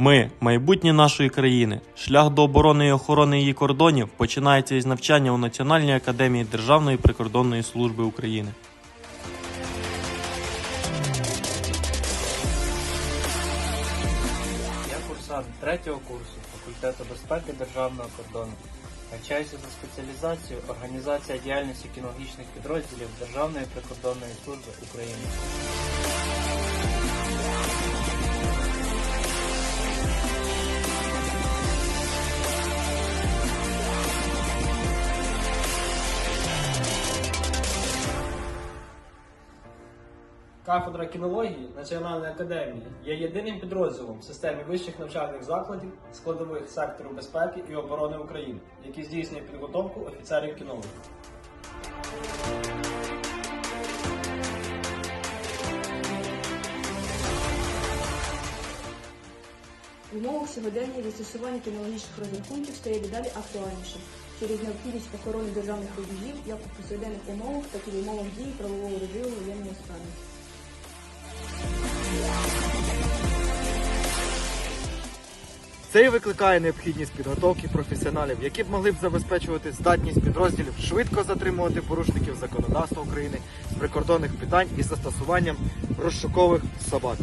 Ми майбутнє нашої країни. Шлях до оборони і охорони її кордонів починається із навчання у Національній академії Державної прикордонної служби України. Я курсант третього курсу факультету безпеки державного кордону. Навчаюся за спеціалізацією організація діяльності кінологічних підрозділів Державної прикордонної служби України. Кафедра кінології Національної академії є єдиним підрозділом в системі вищих навчальних закладів складових сектору безпеки і оборони України, який здійснює підготовку офіцерів кінологів. В умовах сьогодення застосування кінологічних розрахунків стає дедалі актуальнішим через необхідність охорони державних рубежів як у повсякденних умовах, так і в умовах дії правового режиму воєнного стану. Це і викликає необхідність підготовки професіоналів, які б могли б забезпечувати здатність підрозділів швидко затримувати порушників законодавства України з прикордонних питань із застосуванням розшукових собак.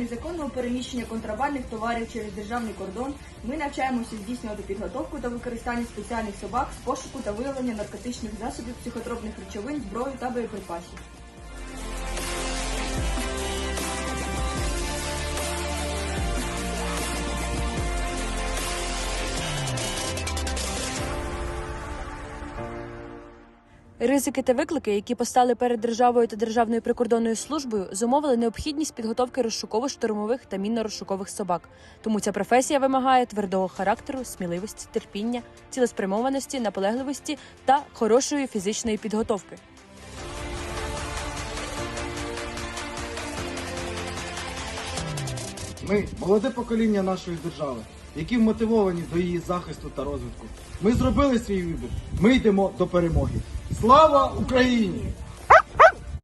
Незаконного переміщення контрабандних товарів через державний кордон ми навчаємося здійснювати підготовку та використання спеціальних собак з пошуку та виявлення наркотичних засобів, психотропних речовин, зброї та боєприпасів. Ризики та виклики, які постали перед державою та державною прикордонною службою, зумовили необхідність підготовки розшуково-штурмових та мінно-розшукових собак. Тому ця професія вимагає твердого характеру, сміливості, терпіння, цілеспрямованості, наполегливості та хорошої фізичної підготовки. Ми молоде покоління нашої держави, які вмотивовані до її захисту та розвитку. Ми зробили свій вибір. Ми йдемо до перемоги. Слава Україні!